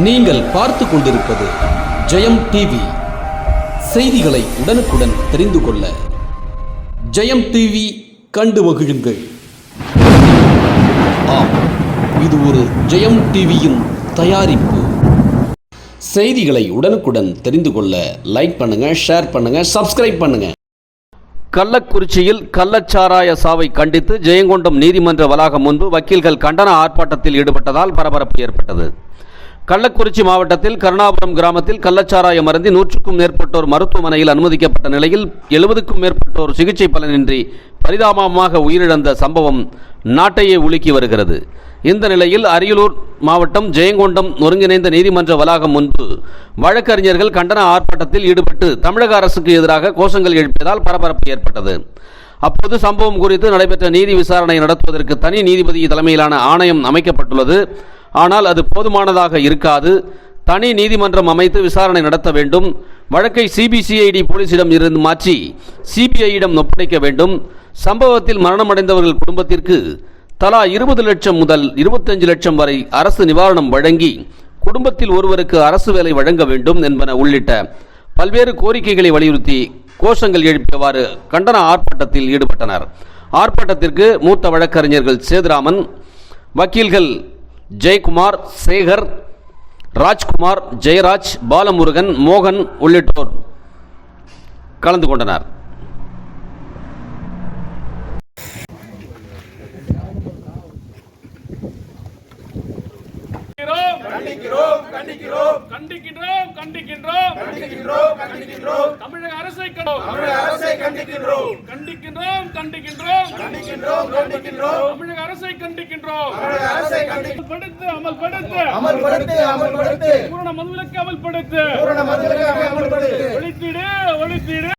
நீங்கள் பார்த்து கொண்டிருப்பது ஜெயம் டிவி. செய்திகளை உடனுக்குடன் தெரிந்து கொள்ள ஜெயம் டிவி கண்டு மகிழுங்கள். ஆம் இது ஒரு ஜெயம் டிவியின் தயாரிப்பு. செய்திகளை உடனுக்குடன் தெரிந்து கொள்ள லைக் பண்ணுங்க ஷேர் பண்ணுங்க சப்ஸ்கிரைப் பண்ணுங்க. கள்ளக்குறிச்சியில் கள்ளச்சாராய சாவை கண்டித்து ஜெயங்கொண்டம் நீதிமன்ற வளாகம் முன்பு வக்கீல்கள் கண்டன ஆர்ப்பாட்டத்தில் ஈடுபட்டதால் பரபரப்பு ஏற்பட்டது. கள்ளக்குறிச்சி மாவட்டத்தில் கருணாபுரம் கிராமத்தில் கள்ளச்சாராயம் அருந்தி நூற்றுக்கும் மேற்பட்டோர் மருத்துவமனையில் அனுமதிக்கப்பட்ட நிலையில் எழுபதுக்கும் மேற்பட்டோர் சிகிச்சை பலனின்றி பரிதாபமாக உயிரிழந்த சம்பவம் நாட்டையே உலுக்கி வருகிறது. இந்த நிலையில் அரியலூர் மாவட்டம் ஜெயங்கொண்டம் ஒருங்கிணைந்த நீதிமன்ற வளாகம் முன்பு வழக்கறிஞர்கள் கண்டன ஆர்ப்பாட்டத்தில் ஈடுபட்டு தமிழக அரசுக்கு எதிராக கோஷங்கள் எழுப்பியதால் பரபரப்பு ஏற்பட்டது. அப்போது சம்பவம் குறித்து நடைபெற்ற நீதி விசாரணை நடத்துவதற்கு தனி நீதிபதி தலைமையிலான ஆணையம் அமைக்கப்பட்டுள்ளது. ஆனால் அது போதுமானதாக இருக்காது. தனி நீதிமன்றம் அமைத்து விசாரணை நடத்த வேண்டும். வழக்கை சிபிசிஐடி போலீசிடம் இருந்து மாற்றி சிபிஐயிடம் ஒப்படைக்க வேண்டும். சம்பவத்தில் மரணமடைந்தவர்கள் குடும்பத்திற்கு தலா இருபது லட்சம் முதல் இருபத்தஞ்சு லட்சம் வரை அரசு நிவாரணம் வழங்கி குடும்பத்தில் ஒருவருக்கு அரசு வேலை வழங்க வேண்டும் என்பன உள்ளிட்ட பல்வேறு கோரிக்கைகளை வலியுறுத்தி கோஷங்கள் எழுப்பியவாறு கண்டன ஆர்ப்பாட்டத்தில் ஈடுபட்டனர். ஆர்ப்பாட்டத்திற்கு மூத்த வழக்கறிஞர்கள் சேதுராமன் வக்கீல்கள் ஜெயக்குமார் சேகர் ராஜ்குமார் ஜெயராஜ் பாலமுருகன் மோகன் உள்ளிட்டோர் கலந்து கொண்டனர். கண்டிக்கிறோம் கண்டிக்கிறோம். கண்டிக்கின்றோம் கண்டிக்கின்றோம். கண்டிக்கின்றோம் கண்டிக்கின்றோம். தமிழக அரசை தமிழக அரசை கண்டிக்கின்றோம். கண்டிக்கின்றோம் கண்டிக்கின்றோம். கண்டிக்கின்றோம் கண்டிக்கின்றோம். தமிழக அரசை கண்டிக்கின்றோம். கண்டிப்படுத்து அமல்படுத்து. அமல்படுத்து அமல்படுத்து. பூரண மதுவிலக்கு அமல்படுத்து. பூரண மதுவிலக்கு அமல்படுத்து. ஒழித்திடு ஒழித்திடு.